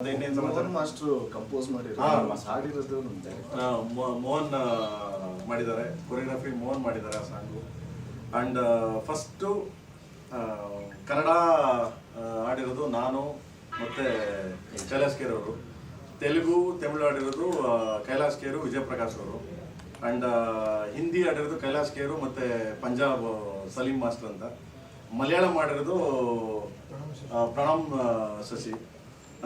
Mohan master compose ಹಾಡಿರೋದು ಮೋಹನ್ ಮಾಡಿದ್ದಾರೆ. Choreography Mohan ಮಾಡಿದ್ದಾರೆ ಆ ಸಾಂಗು ಅಂಡ್ ಫಸ್ಟು ಕನ್ನಡ ಆ, ಆಡಿರೋದು ನಾನು ಮತ್ತೆ ಕೈಲಾಸ್ ಕೇರ್ ಅವರು. ತೆಲುಗು ತಮಿಳು ಆಡಿರೋದು ಕೈಲಾಸ್ ಕೇರು ವಿಜಯಪ್ರಕಾಶ್ ಅವರು. ಅಂಡ್ ಹಿಂದಿ ಆಡಿರೋದು ಕೈಲಾಸ್ ಕೇರು ಮತ್ತೆ ಪಂಜಾಬ್ ಸಲೀಂ ಮಾಸ್ಟರ್ ಅಂತ. ಮಲಯಾಳಂ ಮಾಡಿರೋದು ಪ್ರಣಾಮ್ ಶಶಿ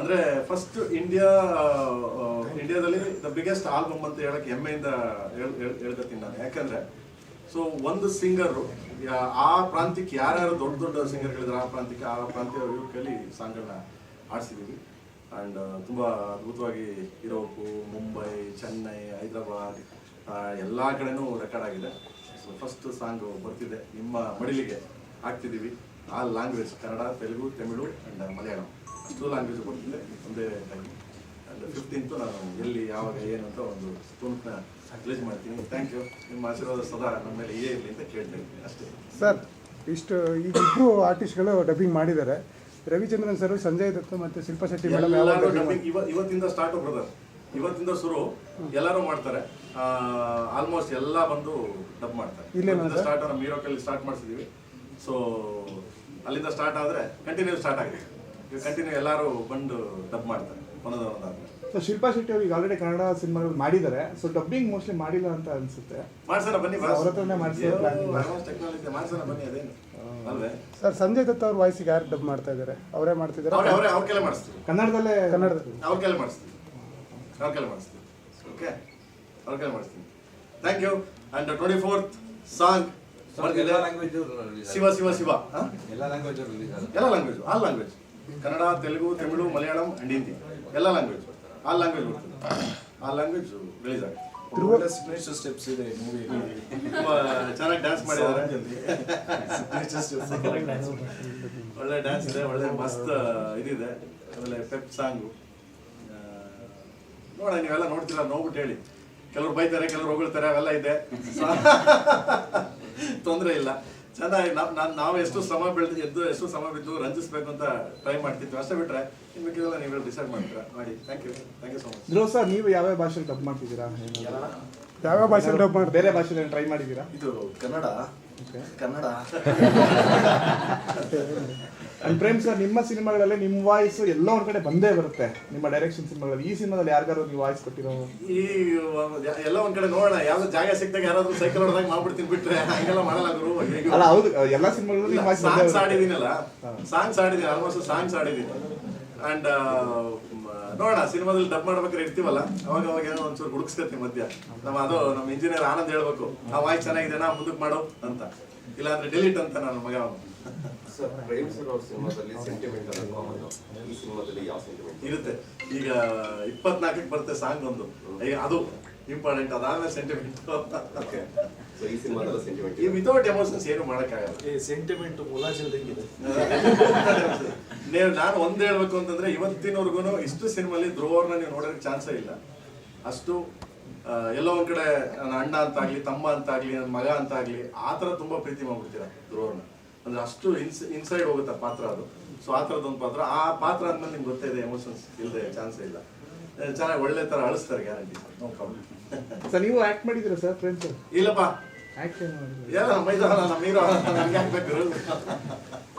ಅಂದ್ರೆ ಫಸ್ಟ್ ಇಂಡಿಯಾ ಇಂಡಿಯಾದಲ್ಲಿ ದ ಬಿಗ್ಗೆಸ್ಟ್ ಆಲ್ಬಮ್ ಅಂತ ಹೇಳಕ್ ಹೆಮ್ಮೆಯಿಂದ ಹೇಳ್ಕತ್ತೀನಿ ನಾನು. ಯಾಕಂದ್ರೆ ಸೊ ಒಂದು ಸಿಂಗರು ಆ ಪ್ರಾಂತ್ಯಕ್ಕೆ ಯಾರ್ಯಾರು ದೊಡ್ಡ ದೊಡ್ಡ ಸಿಂಗರ್ಗಳಿದ್ದಾರೆ ಆ ಪ್ರಾಂತ್ಯಕ್ಕೆ, ಆ ಪ್ರಾಂತ್ಯ ಕೈಲಿ ಸಾಂಗ್ಗಳನ್ನ ಆಡಿಸಿದ್ದೀವಿ ಆ್ಯಂಡ್ ತುಂಬಾ ಅದ್ಭುತವಾಗಿ ಯುರೋಪು ಮುಂಬೈ ಚೆನ್ನೈ ಹೈದರಾಬಾದ್ ಎಲ್ಲಾ ಕಡೆನೂ ರೆಕಾರ್ಡ್ ಆಗಿದೆ. ಸೊ ಫಸ್ಟ್ ಸಾಂಗ್ ಬರ್ತಿದೆ, ನಿಮ್ಮ ಮಡಿಲಿಗೆ ಹಾಕ್ತಿದ್ದೀವಿ ಆ ಲ್ಯಾಂಗ್ವೇಜ್ ಕನ್ನಡ, ತೆಲುಗು, ತಮಿಳು ಆ್ಯಂಡ್ ಮಲಯಾಳಂ. ಅಷ್ಟು ಲ್ಯಾಂಗ್ವೇಜ್ ಕೊಡ್ತೀನಿ ಒಂದೇ ಟೈಮ್ ಫಿಫ್ಟೀನ್ತು ನಾನು ಎಲ್ಲಿ ಯಾವಾಗ ಏನು ಅಂತ ಒಂದು ಸ್ಟೂಡೆಂಟ್ನ ರಿಲೀಸ್ ಮಾಡ್ತೀನಿ. ಥ್ಯಾಂಕ್ ಯು ನಿಮ್ಮ ಆಶೀರ್ವಾದ ಸದಾ ನಮ್ಮ ಮೇಲೆ ಇದೇ ಇರಲಿ ಅಂತ ಕೇಳ್ತೀನಿ ಅಷ್ಟೇ. ಸರ್ ಇಷ್ಟು ಈಗ ಇಬ್ಬರು ಆರ್ಟಿಸ್ಟ್ಗಳು ಡಬ್ಬಿಂಗ್ ಮಾಡಿದ್ದಾರೆ. ರವಿಚಂದ್ರನ್ ಸರ್ ಸಂಜಯ್ ದತ್ತ ಮತ್ತು ಶಿಲ್ಪಾ ಶೆಟ್ಟಿ ಮೇಡಮ್ ಇವತ್ತಿಂದ ಸ್ಟಾರ್ಟ್ ಬ್ರದರ್ ಇವತ್ತಿಂದ ಶುರು. ಎಲ್ಲರೂ ಮಾಡ್ತಾರೆ. ಆಲ್ಮೋಸ್ಟ್ ಎಲ್ಲ ಬಂದು ಡಬ್ ಮಾಡ್ತಾರೆ. ಇಲ್ಲೇ ಸರ್? ಸ್ಟಾರ್ಟ್ ನಮ್ಮ ಸ್ಟಾರ್ಟ್ ಮಾಡಿಸಿದೀವಿ. ಸೊ ಅಲ್ಲಿಂದ ಸ್ಟಾರ್ಟ್ ಆದ್ರೆ ಕಂಟಿನ್ಯೂ ಸ್ಟಾರ್ಟ್ ಆಗಿದೆ. ಕಂಟಿನ್ಯೂ ಎಲ್ಲರೂ ಬಂದು ಡಬ್ ಮಾಡ್ತಾರೆ ಒಂದೊಂದು ಸೊ ಶಿಲ್ಪಾ ಶೆಟ್ಟಿ ಅವ್ರಿಗೆ ಆಲ್ರೆಡಿ ಕನ್ನಡ ಸಿನಿಮಾಗಳು ಮಾಡಿದ್ದಾರೆ. ಸೊ ಡಬ್ಬಿಂಗ್ ಮೋಸ್ಟ್ಲಿ ಮಾಡಿಲ್ಲ ಅಂತ ಅನ್ಸುತ್ತೆ. ಮಾಡ್ಸೋಣ ಬನ್ನಿ ಅವ್ರ ಹತ್ರನೇ ಮಾಡ್ಸೋ plan ಇದೆ. ಟೆಕ್ನಾಲಜಿ ಮಾಡ್ಸೋಣ ಬನ್ನಿ ಅದೇನು. ಅಲ್ವೇ? ಸರ್ ಸಂಜಯ್ ದತ್ತ ಅವ್ರ ವಾಯ್ಸಿಗೆ ಯಾರು ಡಬ್ ಮಾಡ್ತಾ ಇದ್ದಾರೆ ಅವರೇ ಮಾಡ್ತಿದ್ದಾರೆ ಅವ್ರೆ ಅವ್ರೆ ಅವ್ರ ಕೆಲ ಮಾಡಿಸ್ತೀವಿ. ಕನ್ನಡದಲ್ಲೇ ಕನ್ನಡದಲ್ಲಿ ಅವ್ರ ಕೆಲ ಮಾಡಿಸ್ತೀವಿ. ಅವ್ರ ಕೆಲ ಮಾಡಿಸ್ತೀವಿ. ಓಕೆ ಅವ್ರ ಕೆಲ ಮಾಡಿಸ್ತೀವಿ. Thank you and twenty fourth song ಎಲ್ಲ ಲ್ಯಾಂಗ್ವೇಜ್ ಶಿವ ಶಿವ ಶಿವ. ಹಾ? ಎಲ್ಲ ಲ್ಯಾಂಗ್ವೇಜ್ ಎಲ್ಲ language all language Kannada Telugu Tamil Malayalam and Hindi. ಎಲ್ಲ ಲ್ಯಾಂಗ್ವೇಜ್ ಆ ಲ್ಯಾಂಗ್ವೇಜ್ ಬರ್ತದೆ ಆ ಲ್ಯಾಂಗ್ವೇಜ್ ರಿಲೀಸ್ ಆಗುತ್ತೆ. ಸಿಗ್ನೇಚರ್ ಸ್ಟೆಪ್ಸ್ ಇದೆ ಮೂವಿ ತುಂಬಾ ಚೆನ್ನಾಗಿ ಡ್ಯಾನ್ಸ್ ಮಾಡಿದ್ದಾರೆ. ಸಿಗ್ನೇಚರ್ ಸ್ಟೆಪ್ಸ್ ಒಳ್ಳೆ ಡ್ಯಾನ್ಸ್ ಇದೆ ಒಳ್ಳೆ ಮಸ್ತ್ ಇದಿದೆ. ಆಮೇಲೆ ಪೆಪ್ ಸಾಂಗು ನೋಡ ನೀವೆಲ್ಲ ನೋಡ್ತೀರಾ ನೋಡ್ಬಿಟ್ಟು ಹೇಳಿ. ಕೆಲವ್ರು ಬೈತಾರೆ ಕೆಲವ್ರು ಹೊಗಳ್ತಾರೆ ಅವೆಲ್ಲ ಇದೆ. ತೊಂದರೆ ಇಲ್ಲ. ಚೆನ್ನಾಗಿ ನಾವ್ ನಾನು ನಾವು ಎಷ್ಟು ಶ್ರಮ ಬೆಳೆದು ಎದ್ದು ಎಷ್ಟು ಶ್ರಮ ಬಿದ್ದು ರಂಜಿಸ್ಬೇಕು ಅಂತ ಟ್ರೈ ಮಾಡ್ತಿದ್ವಿ. ಅಷ್ಟೇ ಬಿಟ್ರೆ ಇನ್ನು ಮಿಕ್ಕಿದೆಲ್ಲ ನೀವು ಡಿಸೈಡ್ ಮಾಡ್ತೀರಾ? ಮಾಡಿ. Thank you thank you so much Dhruva sir ನೀವು ಯಾವ್ಯಾವ ಭಾಷೆಲಿ ಡಬ್ ಮಾಡ್ತಿದ್ದೀರಾ? ಯಾವ ಯಾವ್ಯಾವ ಭಾಷೆ ಡಬ್ ಮಾಡಿ ಬೇರೆ ಭಾಷೆಲಿ ಟ್ರೈ ಮಾಡಿದ್ದೀರಾ? ಇದು ಕನ್ನಡ. ಕನ್ನಡ. ಅಂಡ್ ಪ್ರೇಮ್ ಸರ್ ನಿಮ್ಮ ಸಿನಿಮಾಗಳಲ್ಲಿ ನಿಮ್ಮ ವಾಯ್ಸ್ ಎಲ್ಲ ಒಂದ್ ಕಡೆ ಬಂದೇ ಬರುತ್ತೆ. ನಿಮ್ಮ ಡೈರೆಕ್ಷನ್ ಸಿನಿಮಾಗಳಲ್ಲಿ. ಈ ಸಿನಿಮಾದಲ್ಲಿ ಯಾರಿಗಾರು ನೀವು ವಾಯ್ಸ್ ಕೊಟ್ಟಿರೋ ಈ ಎಲ್ಲ ಒಂದ್ ಕಡೆ ನೋಡೋಣ. ಯಾವ್ದು ಜಾಗ ಸಿಕ್ದಾಗ ಯಾರಾದ್ರೂ ಸೈಕಲ್ ಹೊಡೆದಾಗ ಮಾಡ್ಬಿಡ್ತೀನಿ ಬಿಟ್ರೆ ಹಂಗೆಲ್ಲ ಮಾಡಲ್ಲ ಗುರು. ಅಲ್ಲ ಹೌದು. ಎಲ್ಲ ಸಿನಿಮಾಗಳು ನಿಮ್ಮ ವಾಯ್ಸ್ ಸಾಂಗ್ಸ್ ಆಡಿದ್ದೀನಲ್ಲ ಸಾಂಗ್ಸ್ ಆಡಿದ್ದೀನಿ ಆಲ್ಮೋಸ್ಟ್ ಸಾಂಗ್ಸ್ ಆಡಿದ್ದೀನಿ ಅಂಡ್ ನೋಡೋಣ ಸಿನಿಮಾದಲ್ಲಿ ಡಬ್ ಮಾಡ್ಬೇಕಾದ್ರೆ ಇರ್ತೀವಲ್ಲ ಅವಾಗ ಅವಾಗ ಏನೋ ಒಂಚೂರು ಹುಡುಕ್ಸ್ಕತಿ ಮಧ್ಯ. ನಮ್ಮ ಅದು ನಮ್ಮ ಇಂಜಿನಿಯರ್ ಆನಂದ್ ಹೇಳ್ಬೇಕು ಆ ವಾಯ್ಸ್ ಚೆನ್ನಾಗಿದೆ ನಾ ಮುಂದಕ್ಕೆ ಮಾಡು ಅಂತ. ಇಲ್ಲಾಂದ್ರೆ ಡಿಲೀಟ್ ಅಂತ ನನ್ನ ಮಗ ಇರುತ್ತೆ. ಈಗ ಇಪ್ಪತ್ನಾಲ್ಕಕ್ಕೆ ಬರುತ್ತೆ ಸಾಂಗ್ ಒಂದು. ಅದು ಇಂಪಾರ್ಟೆಂಟ್ ಅದಾದ್ಮೇಲೆ ಸೆಂಟಿಮೆಂಟ್ ಓಕೆ ಸೊ ಈ ಸಿನಿಮಾದಲ್ಲಿ ಸೆಂಟಿಮೆಂಟ್ ಈ ವಿತೌಟ್ ಎಮೋಷನ್ಸ್ ಏನು ಮಾಡೋಕ್ಕಾಗಲ್ಲ. ಈ ಸೆಂಟಿಮೆಂಟ್ ಮುಲಾಜಿಲ್ದಂಗಿದೆ ನೀವು ನಾನು ಒಂದು ಹೇಳ್ಬೇಕು ಅಂತಂದ್ರೆ ಇವತ್ತಿನವರೆಗೂ ಇಷ್ಟು ಸಿನಿಮಾಲಿ ಧ್ರುವವ್ರನ್ನ ನೀವು ನೋಡೋಕೆ ಚಾನ್ಸೇ ಇಲ್ಲ. ಅಷ್ಟು ಎಲ್ಲೋ ಒಂದ್ ಕಡೆ ನನ್ನ ಅಣ್ಣ ಅಂತ ಆಗ್ಲಿ ತಮ್ಮ ಅಂತ ಆಗ್ಲಿ ನನ್ನ ಮಗ ಅಂತ ಆಗ್ಲಿ ಆ ತರ ತುಂಬಾ ಪ್ರೀತಿ ಮಾಡ್ಬಿಡ್ತೀರ ಧ್ರುವವ್ರನ್ನ. ಅಂದ್ರೆ ಅಷ್ಟು ಇನ್ಸ್ ಇನ್ಸೈಡ್ ಹೋಗುತ್ತೆ ಪಾತ್ರ ಅದು. ಸೊ ಆ ಥರದೊಂದು ಪಾತ್ರ ಆ ಪಾತ್ರ ಅಂದ್ಮೇಲೆ ನಿಮ್ಗೆ ಗೊತ್ತೇ ಇದೆ ಎಮೋಷನ್ಸ್ ಇಲ್ಲದೆ ಚಾನ್ಸೇ ಇಲ್ಲ. ಚೆನ್ನಾಗಿ ಒಳ್ಳೆ ತರ ಅಳಿಸ್ತಾರೆ ಗ್ಯಾರಂಟಿ ನೋ ಪ್ರಾಬ್ಲಮ್ ಸರ್ ನೀವು ಆಕ್ಟ್ ಮಾಡಿದ್ದೀರಾ ಸರ್ ಫ್ರೆಂಡ್ ಸರ್ ಇಲ್ಲಪ್ಪ ಎಲ್ಲ ಮೈದಾನ ನಮ್ಮ ಹೀರೋ ಹಾಕ್ಬೇಕು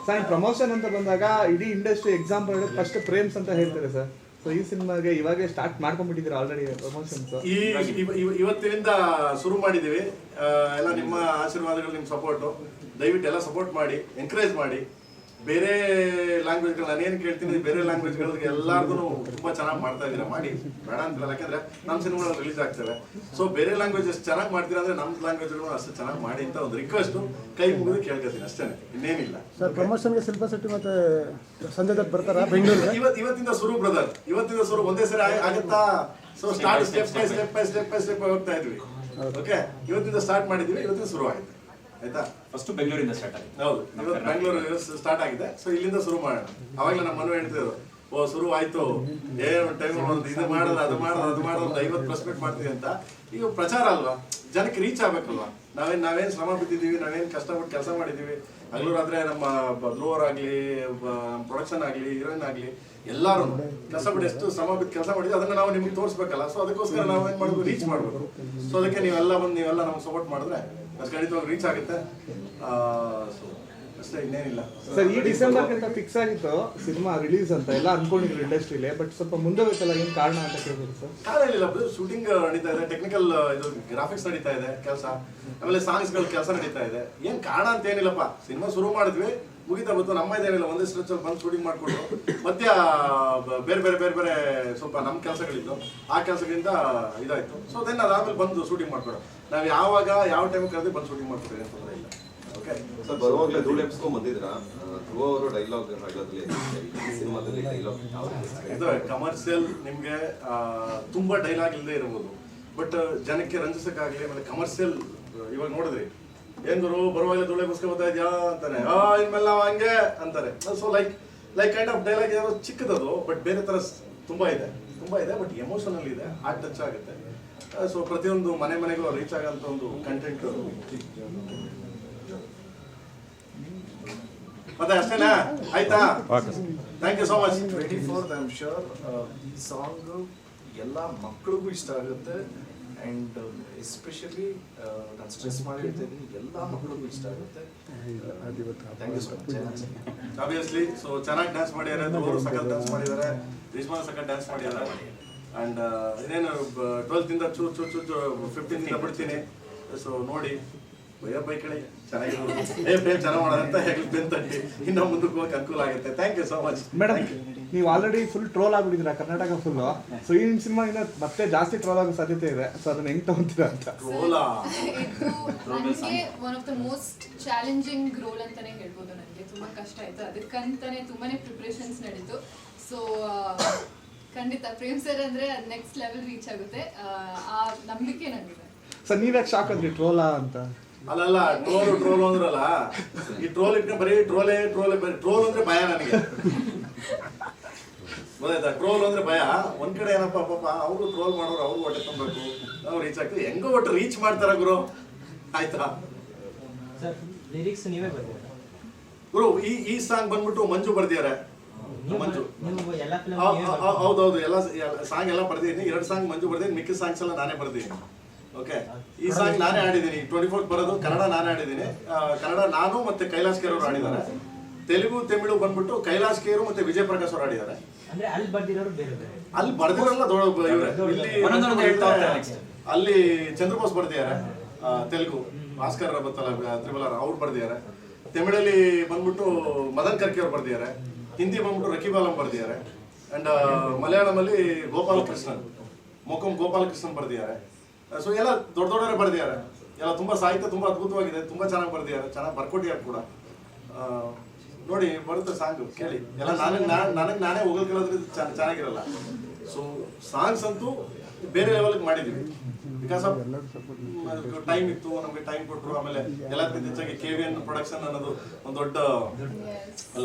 ಸರ್ ಪ್ರಮೋಷನ್ ಅಂತ ಬಂದಾಗ ಇಡೀ ಇಂಡಸ್ಟ್ರಿ ಎಕ್ಸಾಂಪಲ್ ಫಸ್ಟ್ ಪ್ರೇಮ್ಸ್ ಅಂತ ಹೇಳ್ತಾರೆ ಸರ್. ಸೊ ಈ ಸಿನಿಮಾಗೆ ಇವಾಗೇ ಸ್ಟಾರ್ಟ್ ಮಾಡ್ಕೊಂಡ್ಬಿಟ್ಟಿದ್ದೀರಾ ಆಲ್ರೆಡಿ ಪ್ರಮೋಷನ್ಸ್ ಈ ಇವ- ಇವ- ಇವತ್ತಿನಿಂದ ಶುರು ಮಾಡಿದೀವಿ ಆ, ಎಲ್ಲ ನಿಮ್ಮ ಆಶೀರ್ವಾದಗಳು ನಿಮ್ಮ ಸಪೋರ್ಟು ದಯವಿಟ್ಟು ಎಲ್ಲ ಸಪೋರ್ಟ್ ಮಾಡಿ ಎಂಕರೇಜ್ ಮಾಡಿ. ಬೇರೆ ಲ್ಯಾಂಗ್ವೇಜ್ಗಳು ನಾನೇನ್ ಕೇಳ್ತೀನಿ ಬೇರೆ ಲ್ಯಾಂಗ್ವೇಜ್ಗಳಿಗೆ ಎಲ್ಲಾರ್ಗು ತುಂಬಾ ಚೆನ್ನಾಗಿ ಮಾಡ್ತಾ ಇದ್ದೀರಾ ಮಾಡಿ. ಬೇಡ ಅಂತಿಲ್ಲ ಯಾಕಂದ್ರೆ ನಮ್ಮ ಸಿನಿಮಾಗಳು ರಿಲೀಸ್ ಆಗ್ತವೆ ಸೊ ಬೇರೆ ಲ್ಯಾಂಗ್ವೇಜ್ ಎಷ್ಟು ಚೆನ್ನಾಗಿ ಮಾಡ್ತೀರಾ ಅಂದ್ರೆ ನಮ್ಮ ಲ್ಯಾಂಗ್ವೇಜ್ಗಳು ಅಷ್ಟು ಚೆನ್ನಾಗಿ ಮಾಡಿ ಅಂತ ಒಂದು ರಿಕ್ವೆಸ್ಟ್ ಕೈ ಮುಗಿದು ಕೇಳ್ಕೊತೀನಿ ಅಷ್ಟೇ ಇನ್ನೇನಿಲ್ಲ. ಸರ್ ಪ್ರಮೋಷನ್ಗೆ ಶಿಲ್ಪಾ ಶೆಟ್ಟಿ ಮತ್ತೆ ಸಂಜಯ್ ದತ್ ಬರ್ತಾರ ಬೆಂಗಳೂರಿಗೆ? ಇವತ್ ಇವತ್ತಿಂದ ಶುರು ಬ್ರದರ್ ಇವತ್ತಿಂದ ಶುರು ಒಂದೇ ಸರಿ ಆಗುತ್ತಾ? So start step by step by step by step ಹೋಗ್ತಾ ಇದ್ವಿ. ಓಕೆ ಇವತ್ತಿಂದ ಸ್ಟಾರ್ಟ್ ಮಾಡಿದ್ವಿ ಇವತ್ತಿಂದ ಶುರು ಆಗಿದೆ ಆಯ್ತಾ? ಫಸ್ಟ್ ಬೆಂಗಳೂರಿಂದ ಸ್ಟಾರ್ಟ್ ಆಗಿದೆ. ಹೌದು. ಇವತ್ತು ಬೆಂಗಳೂರು ಸ್ಟಾರ್ಟ್ ಆಗಿದೆ. ಸೊ ಇಲ್ಲಿಂದ ಶುರು ಮಾಡೋಣ. ಅವಾಗಲೇ ನಮ್ಮ ಮನೆ ಹೇಳ್ತಿದ್ರು ಓ ಶುರು ಆಯ್ತು. ಏ ಟೈಮ್ ಒಂದು ಇದು ಮಾಡೋದು ಅದು ಮಾಡೋದು ಅದು ಮಾಡೋದು ಒಂದು ಐವತ್ತು ಪ್ಲಸ್ ಮೀಟ್ ಮಾಡ್ತೀವಿ ಅಂತ. ಈಗ ಪ್ರಚಾರ ಅಲ್ವಾ? ಜನಕ್ಕೆ ರೀಚ್ ಆಗ್ಬೇಕಲ್ವಾ? ನಾವೇನ್ ನಾವೇನ್ ಶ್ರಮ ಬಿದ್ದಿದ್ದೀವಿ ನಾವೇನ್ ಕಷ್ಟಪಟ್ಟು ಕೆಲಸ ಮಾಡಿದ್ದೀವಿ. ಹಗಲು ರಾತ್ರಿ ನಮ್ಮ ಧ್ರುವರಾಗ್ಲಿ ಪ್ರೊಡಕ್ಷನ್ ಆಗಲಿ ಹೀರೋಯಿನ್ ಆಗಲಿ ಎಲ್ಲರೂ ಕೆಲಸ ಬಿಟ್ಟು ಎಷ್ಟು ಶ್ರಮ ಬಿಟ್ಟು ಕೆಲಸ ಮಾಡಿದ್ವಿ ಅದನ್ನ ನಾವು ನಿಮ್ಗೆ ತೋರಿಸ್ಬೇಕಲ್ಲ. ಸೊ ಅದಕ್ಕೋಸ್ಕರ ನಾವು ಏನು ಮಾಡಬೇಕು? ರೀಚ್ ಮಾಡಬೇಕು. ಸೊ ಅದಕ್ಕೆ ನೀವೆಲ್ಲ ಬಂದು ನೀವೆಲ್ಲ ನಮ್ಗೆ ಸಪೋರ್ಟ್ ಮಾಡಿದ್ರೆ ಅದು ಖಂಡಿತವಾಗಿ ರೀಚ್ ಆಗುತ್ತೆ. ಸೊ ಅಷ್ಟೇ ಇನ್ನೇನಿಲ್ಲ. ಸರ್ ಈ ಡಿಸೆಂಬರ್ ಅಂತ ಫಿಕ್ಸ್ ಆಗಿತ್ತು ಸಿನಿಮಾ ರಿಲೀಸ್ ಅಂತ. ಎಲ್ಲ ಅನ್ಕೊಂಡಿದ್ರು ಇಂಡಸ್ಟ್ರಿಲಿ ಬಟ್ ಸ್ವಲ್ಪ ಮುಂದೆ ಹೋಯ್ತಲ್ಲ ಏನ್ ಕಾರಣ ಅಂತ ಕೇಳ್ಬೋದು ಸರ್ ಕಾರಣ ಇಲ್ಲ ಶೂಟಿಂಗ್ ನಡೀತಾ ಇದೆ. ಟೆಕ್ನಿಕಲ್ ಇದು ಗ್ರಾಫಿಕ್ಸ್ ನಡೀತಾ ಇದೆ ಕೆಲಸ. ಆಮೇಲೆ ಸಾಂಗ್ಸ್ಗಳ ಕೆಲಸ ನಡೀತಾ ಇದೆ. ಏನ್ ಕಾರಣ ಅಂತ ಏನಿಲ್ಲಪ್ಪ. ಸಿನಿಮಾ ಶುರು ಮಾಡಿದ್ವಿ. ಮುಗಿತಾ ಬಂತು. ನಮ್ಮ ಇದೇನಿಲ್ಲ ಒಂದೇ ಸ್ಟ್ರೆಚ್ ಅಲ್ಲಿ ಬಂದು ಶೂಟಿಂಗ್ ಮಾಡಿಕೊಂಡು ಮತ್ತೆ ಬೇರೆ ಬೇರೆ ಬೇರೆ ಬೇರೆ ಸ್ವಲ್ಪ ನಮ್ಮ ಕೆಲಸಗಳಿತ್ತು ಆ ಕೆಲಸಗಳಿಂದ ಇದಾಯಿತು. ಸೊ ದೆನ್ ಅದಾದ್ಮೇಲೆ ಬಂದು ಶೂಟಿಂಗ್ ಮಾಡ್ಕೊಡು. ನಾವು ಯಾವಾಗ ಯಾವ ಟೈಮ್ ಕರೆದು ಬಂದು ಶೂಟಿಂಗ್ ಮಾಡ್ಕೊಡ್ತೀವಿ ಅಂತ ತೊಂದ್ರೆ ಇಲ್ಲ. ಓಕೆ ಸರ್ ಬರುವಾಗಲೇ ಧೂಳು ಎಬ್ಸ್ಕೊಂಡ್ ಬಂದಿದ್ರ ಧ್ರುವ ಅವರು ಡೈಲಾಗ್ ಹೇಳೋದ್ರಲ್ಲಿ ಸಿನಿಮಾದಲ್ಲಿ ಡೈಲಾಗ್ ಇದು ಕಮರ್ಷಿಯಲ್ ನಿಮಗೆ ತುಂಬಾ ಡೈಲಾಗ್ ಇಲ್ಲದೆ ಇರ್ಬೋದು. ಬಟ್ ಜನಕ್ಕೆ ರಂಜಿಸಕ್ಕಾಗ್ಲಿ ಆಮೇಲೆ ಕಮರ್ಷಿಯಲ್ ಇವಾಗ ನೋಡಿದ್ರಿ ಏನ್ ಗುರು ಬರುವಾಗಲೇ ದುಳೆ ಬಸ್ಕೆ ಬರ್ತಾ ಇದ್ಯಾ ಅಂತಾನೆ. ಆ ಇನ್ಮೇಲೆ ನಾವು ಹಂಗೆ ಅಂತಾರೆ. So like like kind of dialogue ಏನೋ ಚಿಕ್ಕದದು ಬಟ್ ಬೇರೆ ತರ ತುಂಬಾ ಇದೆ. ತುಂಬಾ ಇದೆ ಬಟ್ ಎಮೋಷನಲ್ ಇದೆ ಹಾರ್ಟ್ ಟಚ್ ಆಗುತ್ತೆ. ಸೊ ಪ್ರತಿಯೊಂದು ಮನೆ ಮನೆಗೂ ರೀಚ್ ಆಗಂತ ಒಂದು ಕಂಟೆಂಟ್ ಮತ್ತೆ ಅಷ್ಟೇನಾ? ಆಯ್ತಾ? Thank you so much twenty four I am sure ಈ ಸಾಂಗ್ ಎಲ್ಲ ಮಕ್ಕಳಿಗೂ ಇಷ್ಟ ಆಗುತ್ತೆ. ಆ್ಯಂಡ್ ಎಸ್ಪೆಷಲಿ ನಾನು ಸ್ಟ್ರೆಸ್ ಮಾಡಿ ಹೇಳ್ತೀನಿ ಎಲ್ಲ ಮಕ್ಕಳಿಗೂ ಇಷ್ಟ ಆಗುತ್ತೆ. Thank you so much obviously so ಚೆನ್ನಾಗಿ ಡ್ಯಾನ್ಸ್ ಮಾಡಿದ್ದಾರೆ ಅವರು ಸಖತ್ ಡ್ಯಾನ್ಸ್ ಮಾಡಿದ್ದಾರೆ. ರಿಜ್ಮಾ ಸಕಲ್ ಡ್ಯಾನ್ಸ್ ಮಾಡಿದ್ದಾರೆ. ಅಂಡ್ ಇನ್ನೇನು ಟ್ವೆಲ್ತ್ ಇಂದ ಚೂ ಚೂ ಚೂ ಚೂ ಫಿಫ್ಟೀನ್ ಇಂದ ಬಿಡ್ತೀನಿ. ಸೊ ನೋಡಿ ಭಯ ಬೈ ಕಡೆ ಚೆನ್ನಾಗಿರೋದು ಏ ಪ್ರೇಮ್ ಚೆನ್ನಾಗಿ ಮಾಡೋದಂತ ಹೇಳಿ ಬೆನ್ ತಟ್ಟಿ ಇನ್ನ ಮುಂದಕ್ಕೆ ಹೋಗಕ್ಕೆ ಅನುಕೂಲ ಆಗುತ್ತೆ. Thank you so much madam ನೀವು ಆಲ್ರೆಡಿ ಫುಲ್ ಟ್ರೋಲ್ ಆಗ್ಬಿಟ್ಟಿದ್ದೀರಾ ಕರ್ನಾಟಕ ಫುಲ್ ಸೊ ಈ ಸಿನಿಮಾ ಇನ್ನ ಮತ್ತೆ ಜಾಸ್ತಿ ಟ್ರೋಲ್ ಆಗೋ ಸಾಧ್ಯತೆ ಇದೆ. ಸೊ ಅದನ್ನ ಹೆಂಗ್ ತಗೊಂತೀರಾ ಅಂತ. ರೋಲಾ ಟ್ರೋಲ್ ನನಗೆ one of the most challenging role ಅಂತಾನೆ ಹೇಳ್ಬೋದು ನನಗೆ. ತುಂಬಾ ಕಷ್ಟ ಆಯ್ತು. ಅದಕ್ಕಂತಾನೆ ತುಂಬಾನೇ ಪ್ರಿಪ್ರೇಷನ್ಸ್ ನಡೀತು. ಸೊ ಖಂಡಿತ ಪ್ರೇಮ್ ಸರ್ ಅಂದ್ರೆ ನೆಕ್ಸ್ಟ್ ಲೆವೆಲ್ ರೀಚ್ ಆಗುತ್ತೆ. ಆ, ಆ ನಂಬಿಕೆ ನನಗಿದೆ. ಸರ್ ನೀವ್ಯಾಕೆ ಶಾಕ್ ಆದ್ರಿ ಟ್ರೋಲಾ ಅಂತ? ಅಲ್ಲಲ್ಲ ಟ್ರೋಲ್ ಟ್ರೋಲ್ ಅಂದ್ರಲ್ಲ ಈ ಟ್ರೋಲ್ ಇಟ್ಕೊಂಡು ಬರೀ ಟ್ರೋಲೇ ಟ್ರೋಲೇ ಬರೀ ಟ್ರೋಲ್ ಅಂದ್ರೆ ಭಯ ನನಗೆ. ಗೊತ್ತಾಯ್ತಾ? ಟ್ರೋಲ್ ಅಂದ್ರೆ ಭಯ. ಒಂದ್ ಕಡೆ ಏನಪ್ಪ ಪಾಪ ಅವರು ಟ್ರೋಲ್ ಮಾಡೋರು ಅವ್ರು ಹೊಟ್ಟೆ ತುಂಬಬೇಕು. ಅವ್ರು ರೀಚ್ ಆಗ್ತದೆ ಹೆಂಗೋ ಒಟ್ಟು ರೀಚ್ ಮಾಡ್ತಾರ ಗುರು. ಆಯ್ತಾ? ಗುರು ಈ ಈ ಸಾಂಗ್ ಬಂದ್ಬಿಟ್ಟು ಮಂಜು ಬರ್ದಿದ್ದಾರೆ. ಮಂಜು. ಹೌದೌದು. ಎಲ್ಲ ಸಾಂಗ್ ಎಲ್ಲ ಬರ್ದಿದ್ದೀನಿ. ಎರಡು ಸಾಂಗ್ ಮಂಜು ಬರ್ದಿದ್ದೀನಿ. ಮಿಕ್ಕಿದ ಸಾಂಗ್ಸ್ ಎಲ್ಲ ನಾನೇ ಬರ್ದಿದ್ದೀನಿ. ಓಕೆ ಈ ಸಾಂಗ್ ನಾನೇ ಆಡಿದ್ದೀನಿ ಟ್ವೆಂಟಿ ಫೋರ್ ಬರೋದು ಕನ್ನಡ ನಾನೇ ಆಡಿದ್ದೀನಿ ಕನ್ನಡ ನಾನು ಮತ್ತೆ ಕೈಲಾಶ್ ಕೇರ್ ಅವರು ಆಡಿದ್ದಾರೆ ತೆಲುಗು ತಮಿಳು ಬಂದ್ಬಿಟ್ಟು ಕೈಲಾಶ್ ಕೇರು ಮತ್ತೆ ವಿಜಯ್ ಪ್ರಕಾಶ್ ಅವರು ಆಡಿದ್ದಾರೆ ಅಂದ್ರೆ ಅಲ್ಲಿ ಬರ್ದಿರೋರು ಬೇರೆ ಬೇರೆ. ಅಲ್ಲಿ ಬರ್ದಿರಲ್ಲ ದೊಡ್ಡ ಇವ್ರೆ. ಇಲ್ಲಿ ಹೇಳ್ತಾ ಅಲ್ಲಿ ಚಂದ್ರಬೋಸ್ ಬರ್ದಿದ್ದಾರೆ ತೆಲುಗು. ಭಾಸ್ಕರ್ ಬತ್ತಲ್ಲ ತ್ರಿಬಲಾರ ಅವ್ರು ಬರ್ದಿದ್ದಾರೆ. ತಮಿಳಲ್ಲಿ ಬಂದ್ಬಿಟ್ಟು ಮದನ್ ಕರ್ಕಿ ಅವ್ರು ಬರ್ದಿದ್ದಾರೆ. ಹಿಂದಿ ಬಂದ್ಬಿಟ್ಟು ರಕಿಬಾಲಂ ಬರ್ದಿದ್ದಾರೆ. ಅಂಡ್ ಮಲಯಾಳಮಲ್ಲಿ ಗೋಪಾಲ ಕೃಷ್ಣನ್ ಮೊಕಂ ಗೋಪಾಲ ಕೃಷ್ಣನ್ ಬರ್ದಿದ್ದಾರೆ. ಸೊ ಎಲ್ಲ ದೊಡ್ಡ ದೊಡ್ಡವರೇ ಬರ್ದಿದ್ದಾರೆ. ಎಲ್ಲ ತುಂಬಾ ಸಾಹಿತ್ಯ ತುಂಬಾ ಅದ್ಭುತವಾಗಿದೆ ತುಂಬಾ ಚೆನ್ನಾಗಿ ಬರ್ದಿದ್ದಾರೆ ಚೆನ್ನಾಗಿ ಬರ್ಕೊಟ್ಟಿದ್ದಾರೆ ಕೂಡ. ನೋಡಿ, ಬರುತ್ತೆ, ಸಾಂಗ್, ಕೇಳಿ. ಎಲ್ಲ ನನಗೆ ನನಗೆ ನಾನೇ ಹೋಗಲ್ಕೊಳ್ಳೋದ್ರಿಂದ ಚೆನ್ನಾಗಿರಲ್ಲ. ಸೊ ಸಾಂಗ್ಸ್ ಅಂತೂ ಬೇರೆ ಲೆವೆಲ್ಗೆ ಮಾಡಿದೀವಿ. ಬಿಕಾಸ್ ಆಫ್ ಟೈಮ್ ಇತ್ತು, ನಮಗೆ ಟೈಮ್ ಕೊಟ್ಟರು ಆಮೇಲೆ ಎಲ್ಲದಕ್ಕಿಂತ ಹೆಚ್ಚಾಗಿ ಕೆ ವಿ ಎನ್ ಪ್ರೊಡಕ್ಷನ್ ಅನ್ನೋದು ಒಂದು ದೊಡ್ಡ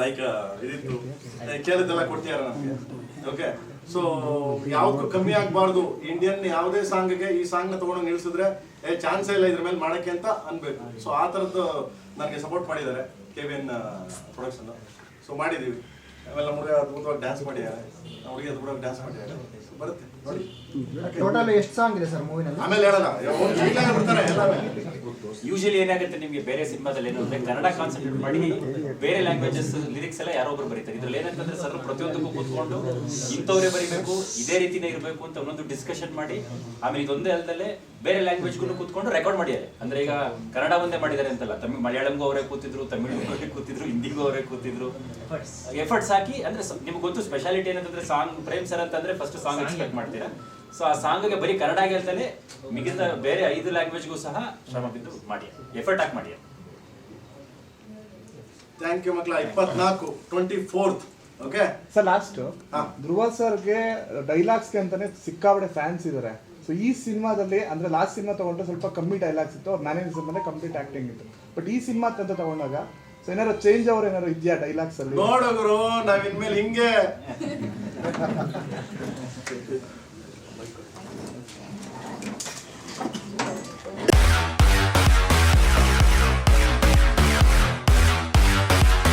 ಲೈಕ್ ಇದಿತ್ತು. ಕೇಳಿದ್ದೆಲ್ಲ ಕೊಡ್ತೀಯಾರ ನಮಗೆ. ಓಕೆ ಸೊ ಯಾವ್ದಕ್ಕೂ ಕಮ್ಮಿ ಆಗಬಾರ್ದು ಇಂಡಿಯನ್ ಯಾವುದೇ ಸಾಂಗ್ಗೆ ಈ ಸಾಂಗ್ನ ತಗೊಂಡು ನಿಲ್ಸಿದ್ರೆ, ಏ ಚಾನ್ಸೇ ಇಲ್ಲ ಇದ್ರ ಮೇಲೆ ಮಾಡಕ್ಕೆ ಅಂತ ಅನ್ಬೇಕು. ಸೊ ಆ ಥರದ್ದು ನನಗೆ ಸಪೋರ್ಟ್ ಮಾಡಿದ್ದಾರೆ. K V N production so ಮಾಡಿದೀವಿ. ಆಮೇಲೆ ಹುಡುಗ ಅದ್ಭುತವಾಗಿ ಡ್ಯಾನ್ಸ್ ಮಾಡಿದ್ದಾರೆ ಹುಡುಗಿ ಅದ್ಭುತವಾಗಿ ಡ್ಯಾನ್ಸ್ ಮಾಡಿದ್ದಾರೆ ಬರುತ್ತೆ. ನೋಡಿ. ಟೋಟಲ್ ಎಷ್ಟು ಸಾಂಗ್ ಇದೆ ಸರ್ ಮೂವಿನಲ್ಲಿ ಆಮೇಲೆ ಹೇಳೋಣ. ಬರ್ತಾರೆ. ಎಲ್ಲ. ಯೂಶಲಿ ಏನಾಗುತ್ತೆ ನಿಮಗೆ ಬೇರೆ ಸಿನಿಮಾದಲ್ಲಿ ಏನು ಅಂದ್ರೆ ಕನ್ನಡ ಕಾನ್ಸಂಟ್ರೇಟ್ ಮಾಡಿ ಬೇರೆ ಲ್ಯಾಂಗ್ವೇಜಸ್ ಲಿರಿಕ್ಸ್ ಎಲ್ಲ ಯಾರೋ ಒಬ್ರು ಬರೀತಾರೆ. ಇದ್ರಲ್ಲಿ ಏನಂತಂದ್ರೆ ಸರ್ ಪ್ರತಿಯೊಂದಕ್ಕೂ ಕೂತ್ಕೊಂಡು ಇಂಥವ್ರೇ ಬರೀಬೇಕು ಇದೇ ರೀತಿನೇ ಇರಬೇಕು ಅಂತ ಒಂದೊಂದು ಡಿಸ್ಕಷನ್ ಮಾಡಿ ಆಮೇಲೆ ಇದೊಂದೇ ಅಲ್ಲದೆ ಬೇರೆ ಲ್ಯಾಂಗ್ವೇಜ್ಗೂ ಕೂತ್ಕೊಂಡು ರೆಕಾರ್ಡ್ ಮಾಡಿದ್ದಾರೆ. ಅಂದ್ರೆ ಈಗ ಕನ್ನಡ ಒಂದೇ ಮಾಡಿದ್ದಾರೆ ಅಂತಲ್ಲ ತಮಿಳ್ ಮಲಯಾಳಂಗೂ ಅವರೇ ಕೂತಿದ್ರು ತಮಿಳು ಅವರೇ ಕೂತಿದ್ರು ಹಿಂದಿಗೂ ಅವರೇ ಕೂತಿದ್ರು. ಎಫರ್ಟ್ಸ್ ಹಾಕಿ ಅಂದ್ರೆ ನಿಮ್ಗೆ ಗೊತ್ತು ಸ್ಪೆಷಾಲಿಟಿ ಏನಂತಂದ್ರೆ ಸಾಂಗ್ ಪ್ರೇಮ್ ಸರ್ ಅಂತಂದ್ರೆ ಫಸ್ಟ್ ಸಾಂಗ್ ಎಕ್ಸ್ಪೆಕ್ಟ್ ಮಾಡ್ತೀರಾ. ಸೊ ಆ ಸಾಂಗ್ಗೆ ಬರೀ ಕನ್ನಡ ಹೇಳ್ತಾನೆ ಮಿಗಿದ ಬೇರೆ ಐದು ಲ್ಯಾಂಗ್ವೇಜ್ಗೂ ಸಹ ಶ್ರಮ ಬಿದ್ದು ಮಾಡಿ ಎಫರ್ಟ್ ಹಾಕಿ ಮಾಡಿ ಥ್ಯಾಂಕ್ ಯು ಮಕ್ಕಳ ಇಪ್ಪತ್ನಾಲ್ಕು twenty fourth okay sir last ಹಾ. ಧ್ರುವ ಸರ್ಗೆ ಡೈಲಾಗ್ಸ್ಗೆ ಅಂತಾನೆ ಸಿಕ್ಕಾಬಡೆ ಫ್ಯಾನ್ಸ್ ಇದಾರೆ. ಸೊ ಈ ಸಿನಿಮಾದಲ್ಲಿ ಅಂದ್ರೆ ಲಾಸ್ಟ್ ಸಿನಿಮಾ ತಗೊಂಡ್ರೆ ಸ್ವಲ್ಪ ಕಮ್ಮಿ ಡೈಲಾಗ್ಸ್ ಇತ್ತು ಅವ್ರ ಮ್ಯಾನೇಜರ್ ಮೇಲೆ ಕಂಪ್ಲೀಟ್ ಆಕ್ಟಿಂಗ್ ಇತ್ತು. ಬಟ್ ಈ ಸಿನಿಮಾ ಅಂತ ತಗೊಂಡಾಗ ಸೊ ಏನಾದ್ರು ಚೇಂಜ್ ಅವ್ರು ಏನಾರು ಇದೆಯಾ ಡೈಲಾಗ್ಸ್ ಅಲ್ಲಿ? ನೋಡು ಗುರು ನಾವ್ ಇನ್ಮೇಲೆ ಹಿಂಗೆ.